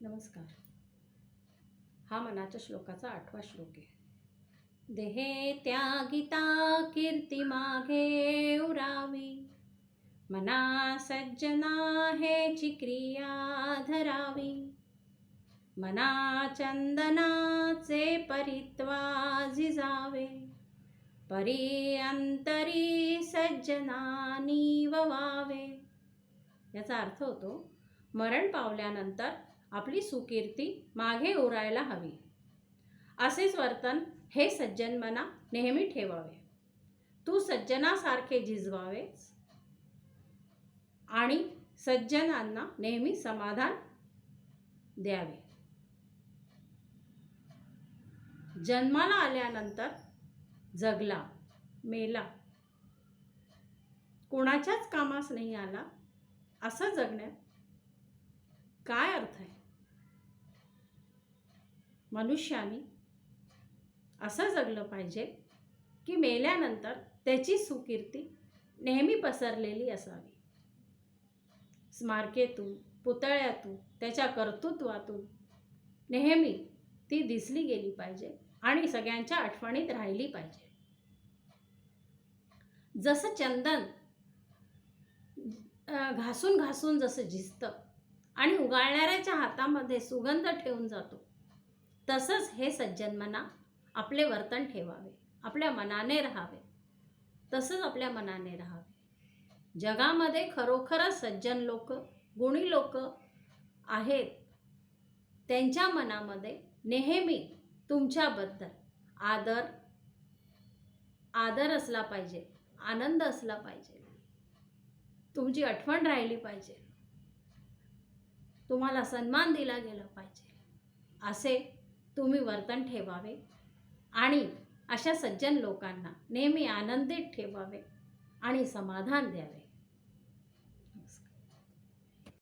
नमस्कार. हा मनाच्या श्लोकाचा आठवा श्लोक आहे. देहे त्यागिता कीर्ती मागे उरावी. मना सज्जना हे क्रिया धरावी. मना चंदनाचे परित्वा झिजावे परी अंतरी सज्जनानी ववावे. याचा अर्थ होतो मरण पावल्यानंतर आपली सुकीर्ती मागे उरायला हवी. असेच वर्तन हे सज्जन मना नेहमी ठेवावे. तू सज्जनासारखे झिजवावेच आणि सज्जनांना नेहमी समाधान द्यावे. जन्माला आल्यानंतर जगला मेला. कोणाच्याच कामास नाही आला असं जगण्यात काय अर्थ आहे? मनुष्याने असं जगलं पाहिजे की मेल्यानंतर त्याची सुकीर्ती नेहमी पसरलेली असावी. स्मारकेतून पुतळ्यातून त्याच्या कर्तृत्वातून नेहमी ती दिसली गेली पाहिजे आणि सगळ्यांच्या आठवणीत राहिली पाहिजे. जसं चंदन घासून घासून जसं झिजतं आणि उगाळणाऱ्याच्या हातामध्ये सुगंध ठेवून जातो तसंच हे सज्जन मना आपले वर्तन ठेवावे आपल्या मनाने राहावे. तसंच आपल्या मनाने राहावे. जगामध्ये खरोखरच सज्जन लोक गुणी लोक आहेत. त्यांच्या मनामध्ये नेहमी तुमच्याबद्दल आदर आदर असला पाहिजे आनंद असला पाहिजे. तुमची आठवण राहिली पाहिजे. तुम्हाला सन्मान दिला गेला पाहिजे. असे तुम्ही वर्तन ठेवावे. आणि अशा सज्जन लोकांना नेहमी आनंदित ठेवावे आणि समाधान द्यावे.